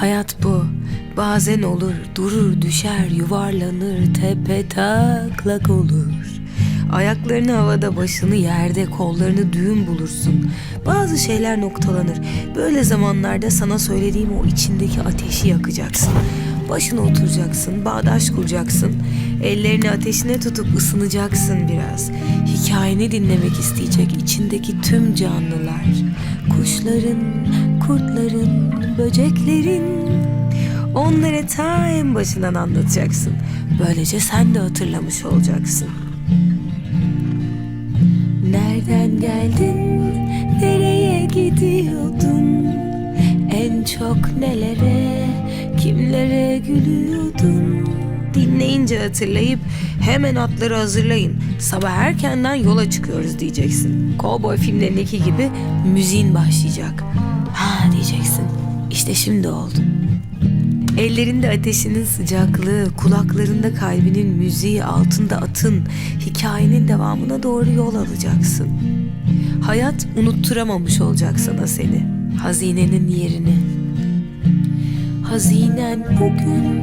Hayat bu. Bazen olur, durur, düşer, yuvarlanır, tepe taklak olur. Ayaklarını havada, başını yerde, kollarını düğüm bulursun. Bazı şeyler noktalanır. Böyle zamanlarda sana söylediğim o içindeki ateşi yakacaksın. Başına oturacaksın, bağdaş kuracaksın. Ellerini ateşine tutup ısınacaksın biraz. Hikayeni dinlemek isteyecek içindeki tüm canlılar. Kuşların, kurtların, böceklerin. Onları ta en başından anlatacaksın. Böylece sen de hatırlamış olacaksın. Nereden geldin? Nereye gidiyordun? En çok nelere, kimlere gülüyordun? Dinleyince hatırlayıp hemen atları hazırlayın. Sabah erkenden yola çıkıyoruz diyeceksin. Cowboy filmlerindeki gibi müziğin başlayacak. Ha diyeceksin. İşte şimdi oldu. Ellerinde ateşinin sıcaklığı, kulaklarında kalbinin müziği, altında atın, hikayenin devamına doğru yol alacaksın. Hayat unutturamamış olacak sana seni, hazinenin yerini. Hazinen bugün,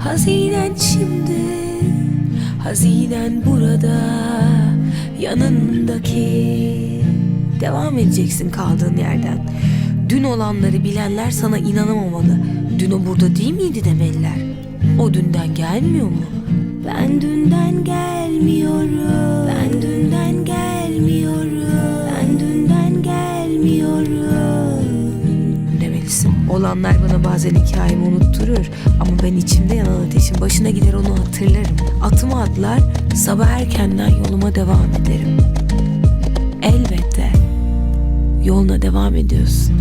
hazinen şimdi, hazinen burada, yanındaki. Devam edeceksin kaldığın yerden. Dün olanları bilenler sana inanamamalı. Dün o burada değil miydi demeliler. O dünden gelmiyor mu? Ben dünden gelmiyorum. Olanlar bana bazen hikayemi unutturur. Ama ben içimde yanan ateşin başına gider onu hatırlarım. Atımı atlar, sabah erkenden yoluma devam ederim. Elbette yoluna devam ediyorsun.